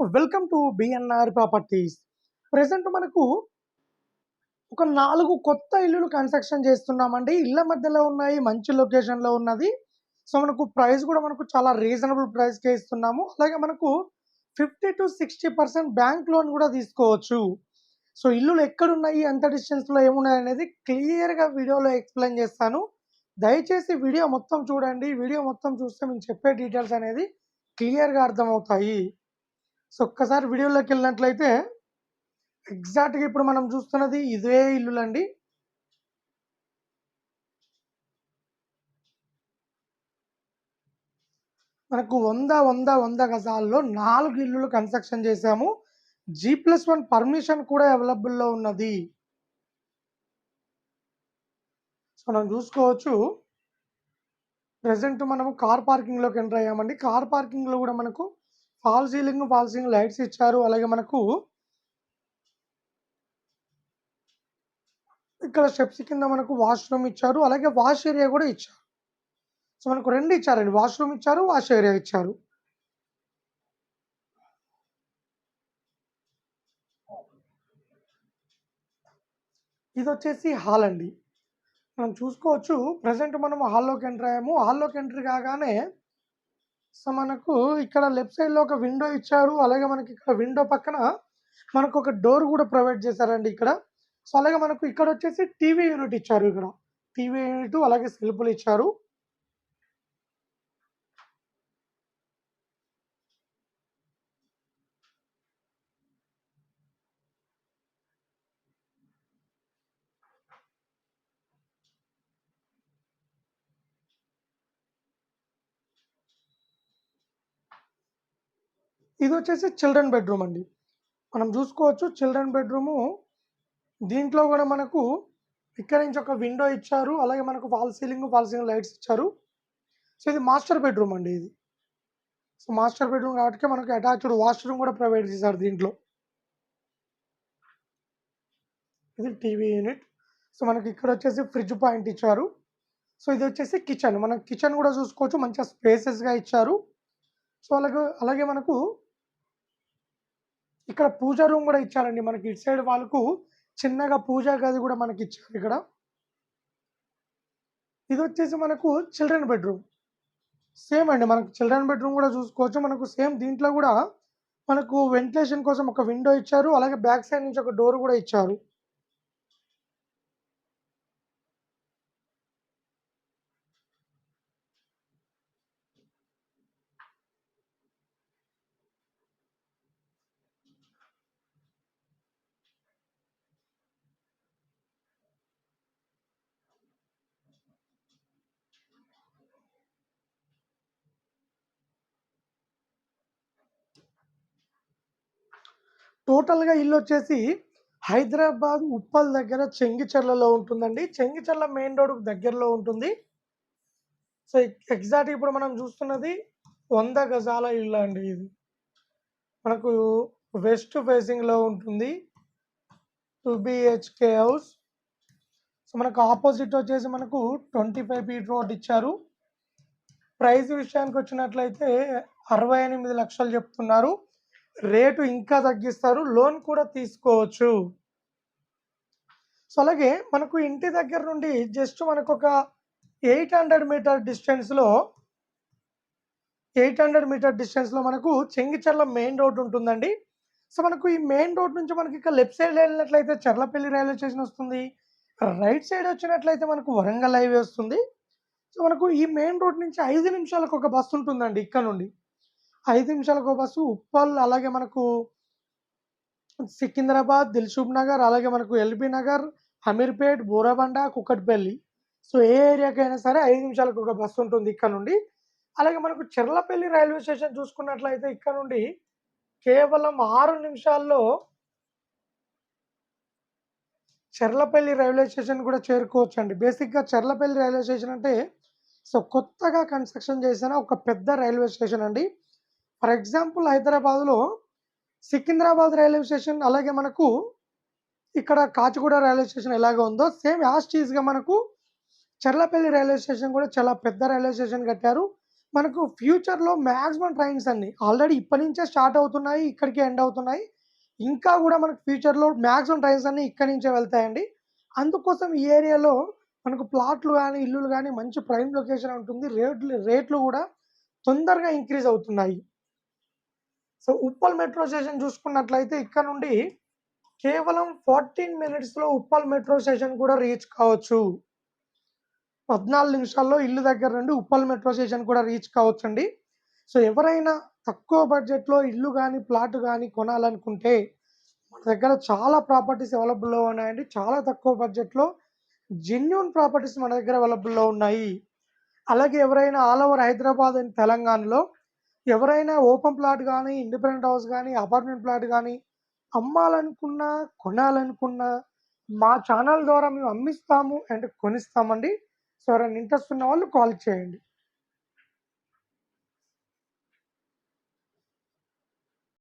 Welcome to BNR properties present మనకు ఒక నాలుగు కొత్త ఇల్లులు కన్స్ట్రక్షన్ చేస్తున్నామండి. ఇళ్ళ మధ్యలో ఉన్నాయి మంచి లొకేషన్లో ఉన్నది. సో మనకు ప్రైస్ కూడా మనకు చాలా రీజనబుల్ ప్రైస్కే ఇస్తున్నాము. అలాగే మనకు fifty to sixty percent bank loan కూడా తీసుకోవచ్చు. సో ఇల్లులు ఎక్కడున్నాయి ఎంత డిస్టెన్స్లో ఏమున్నాయి అనేది క్లియర్గా వీడియోలో ఎక్స్ప్లెయిన్ చేస్తాను. దయచేసి వీడియో మొత్తం చూడండి. వీడియో మొత్తం చూస్తే మేము చెప్పే డీటెయిల్స్ అనేది క్లియర్గా అర్థమవుతాయి. సో ఒక్కసారి వీడియోలోకి వెళ్ళినట్లయితే ఎగ్జాక్ట్గా ఇప్పుడు మనం చూస్తున్నది ఇదే ఇల్లులండి. మనకు వంద వంద వంద గజాల్లో నాలుగు ఇల్లులు కన్స్ట్రక్షన్ చేశాము. జీ ప్లస్ వన్ పర్మిషన్ కూడా అవైలబుల్లో ఉన్నది. సో మనం చూసుకోవచ్చు. ప్రజెంట్ మనము కార్ పార్కింగ్లోకి ఎంటర్ అయ్యామండి. కార్ పార్కింగ్లో కూడా మనకు fall ceiling fall ceiling lights ఇచ్చారు. అలాగే మనకు ఇక్కడ స్టెప్స్ కింద మనకు వాష్రూమ్ ఇచ్చారు. అలాగే వాష్ ఏరియా కూడా ఇచ్చారు. సో మనకు రెండు ఇచ్చారండి. వాష్రూమ్ ఇచ్చారు వాష్ ఏరియా ఇచ్చారు. ఇది వచ్చేసి హాల్ అండి. మనం చూసుకోవచ్చు. ప్రజెంట్ మనం హాల్లోకి ఎంటర్ అయ్యాము. హాల్లోకి ఎంటర్ కాగానే సో మనకు ఇక్కడ లెఫ్ట్ సైడ్లో ఒక విండో ఇచ్చారు. అలాగే మనకి ఇక్కడ విండో పక్కన మనకు ఒక డోర్ కూడా ప్రొవైడ్ చేశారండి ఇక్కడ. సో అలాగే మనకు ఇక్కడ వచ్చేసి టీవీ యూనిట్ ఇచ్చారు ఇక్కడ. టీవీ యూనిట్ అలాగే సెల్ఫ్లు ఇచ్చారు. ఇది వచ్చేసి చిల్డ్రన్ బెడ్రూమ్ అండి. మనం చూసుకోవచ్చు చిల్డ్రన్ బెడ్రూము. దీంట్లో కూడా మనకు ఇక్కడ నుంచి ఒక విండో ఇచ్చారు. అలాగే మనకు fall ceiling fall ceiling lights ఇచ్చారు. సో ఇది మాస్టర్ బెడ్రూమ్ అండి ఇది. సో మాస్టర్ బెడ్రూమ్ కాబట్టి మనకు అటాచ్డ్ వాష్రూమ్ కూడా ప్రొవైడ్ చేశారు దీంట్లో. ఇది టీవీ యూనిట్. సో మనకి ఇక్కడ వచ్చేసి ఫ్రిడ్జ్ పాయింట్ ఇచ్చారు. సో ఇది వచ్చేసి కిచెన్. మనం కిచెన్ కూడా చూసుకోవచ్చు. మంచిగా స్పేసెస్గా ఇచ్చారు. సో అలాగే అలాగే మనకు ఇక్కడ పూజ రూమ్ కూడా ఇచ్చారండి మనకి ఇటు సైడ్ వాళ్ళకు. చిన్నగా పూజా గది కూడా మనకి ఇచ్చారు ఇక్కడ. ఇది వచ్చేసి మనకు చిల్డ్రన్ బెడ్రూమ్. సేమ్ అండి మనకు చిల్డ్రన్ బెడ్రూమ్ కూడా చూసుకోవచ్చు. మనకు సేమ్ దీంట్లో కూడా మనకు వెంటిలేషన్ కోసం ఒక విండో ఇచ్చారు. అలాగే బ్యాక్ సైడ్ నుంచి ఒక డోర్ కూడా ఇచ్చారు. టోటల్గా ఇల్లు వచ్చేసి హైదరాబాద్ ఉప్పల్ దగ్గర చెంగిచెర్లలో ఉంటుందండి. చెంగిచెర్ల మెయిన్ రోడ్ దగ్గరలో ఉంటుంది. సో ఎగ్జాక్ట్ ఇప్పుడు మనం చూస్తున్నది వంద గజాల ఇల్లు అండి ఇది. మనకు వెస్ట్ ఫేసింగ్లో ఉంటుంది. Two BHK house. సో మనకు ఆపోజిట్ వచ్చేసి మనకు ట్వంటీ ఫైవ్ ఫీట్ రోడ్ ఇచ్చారు. ప్రైస్ విషయానికి వచ్చినట్లయితే అరవై ఎనిమిది లక్షలు చెప్తున్నారు. రేటు ఇంకా తగ్గిస్తారు లోన్ కూడా తీసుకోవచ్చు. సో అలాగే మనకు ఇంటి దగ్గర నుండి జస్ట్ మనకు ఒక ఎయిట్ హండ్రెడ్ మీటర్ డిస్టెన్స్లో ఎయిట్ హండ్రెడ్ మీటర్ డిస్టెన్స్లో మనకు చెంగిచెర్ల మెయిన్ రోడ్ ఉంటుందండి. సో మనకు ఈ మెయిన్ రోడ్ నుంచి మనకి ఇక్కడ లెఫ్ట్ సైడ్ వెళ్ళినట్లయితే చెర్లపల్లి రైల్వే స్టేషన్ వస్తుంది. రైట్ సైడ్ వచ్చినట్లయితే మనకు వరంగల్ హైవే వస్తుంది. సో మనకు ఈ మెయిన్ రోడ్ నుంచి ఐదు నిమిషాలకు ఒక బస్సు ఉంటుందండి ఇక్కడ నుండి. ఐదు నిమిషాలకు బస్సు ఉప్పల్ అలాగే మనకు సికింద్రాబాద్ దిల్షుబ్ నగర్ అలాగే మనకు ఎల్బీ నగర్ హమీర్పేట్ బోరాబండ కుక్కట్పల్లి. సో ఏ ఏరియాకైనా సరే ఐదు నిమిషాలకు ఒక బస్సు ఉంటుంది ఇక్కడ నుండి. అలాగే మనకు చెర్లపల్లి రైల్వే స్టేషన్ చూసుకున్నట్లయితే ఇక్కడ నుండి కేవలం ఆరు నిమిషాల్లో చెర్లపల్లి రైల్వే స్టేషన్ కూడా చేరుకోవచ్చు అండి బేసిక్గా చెర్లపల్లి రైల్వే స్టేషన్ అంటే సో కొత్తగా కన్స్ట్రక్షన్ చేసిన ఒక పెద్ద రైల్వే స్టేషన్ అండి. ఫర్ ఎగ్జాంపుల్ హైదరాబాద్లో సికింద్రాబాద్ రైల్వే స్టేషన్ అలాగే మనకు ఇక్కడ కాచిగూడ రైల్వే స్టేషన్ ఎలాగ ఉందో సేమ్ యాజ్ టీజ్గా మనకు చర్లపల్లి రైల్వే స్టేషన్ కూడా చాలా పెద్ద రైల్వే స్టేషన్ కట్టారు మనకు ఫ్యూచర్‌లో మ్యాక్సిమం ట్రైన్స్ అన్ని ఆల్రెడీ ఇప్పటి నుంచే స్టార్ట్ అవుతున్నాయి. ఇక్కడికే ఎండ్ అవుతున్నాయి. ఇంకా కూడా మనకు ఫ్యూచర్‌లో మ్యాక్సిమం ట్రైన్స్ అన్నీ ఇక్కడి నుంచే వెళ్తాయండి. అందుకోసం ఈ ఏరియాలో మనకు ప్లాట్లు కానీ ఇల్లులు కానీ మంచి ప్రైమ్ లొకేషన్ ఉంటుంది. రేట్లు రేట్లు కూడా తొందరగా ఇంక్రీజ్ అవుతున్నాయి. సో, ఉప్పల్ మెట్రో స్టేషన్ చూసుకున్నట్లయితే ఇక్కడ నుండి కేవలం 14 మినిట్స్‌లో ఉప్పల్ మెట్రో స్టేషన్ కూడా రీచ్ కావచ్చు. 14 నిమిషాల్లో ఇల్లు దగ్గర నుండి ఉప్పల్ మెట్రో స్టేషన్ కూడా రీచ్ కావచ్చండి. సో, ఎవరైనా తక్కువ బడ్జెట్‌లో ఇల్లు కానీ ప్లాట్ కానీ కొనాలనుకుంటే మన దగ్గర చాలా ప్రాపర్టీస్ అవైలబుల్‌లో ఉన్నాయండి. చాలా తక్కువ బడ్జెట్‌లో జెన్యున్ ప్రాపర్టీస్ మన దగ్గర అవైలబుల్‌లో ఉన్నాయి. అలాగే ఎవరైనా ఆల్ ఓవర్ హైదరాబాద్ అండ్ తెలంగాణలో ఎవరైనా ఓపెన్ ప్లాట్ కానీ ఇండిపెండెంట్ హౌస్ కానీ అపార్ట్మెంట్ ప్లాట్ కానీ అమ్మాలనుకున్నా, కొనాలనుకున్నా మా ఛానల్ ద్వారా మేము అమ్మిస్తాము అండ్ కొనిస్తామండి. సో, ఎవరైనా ఇంట్రెస్ట్ ఉన్న వాళ్ళు కాల్ చేయండి.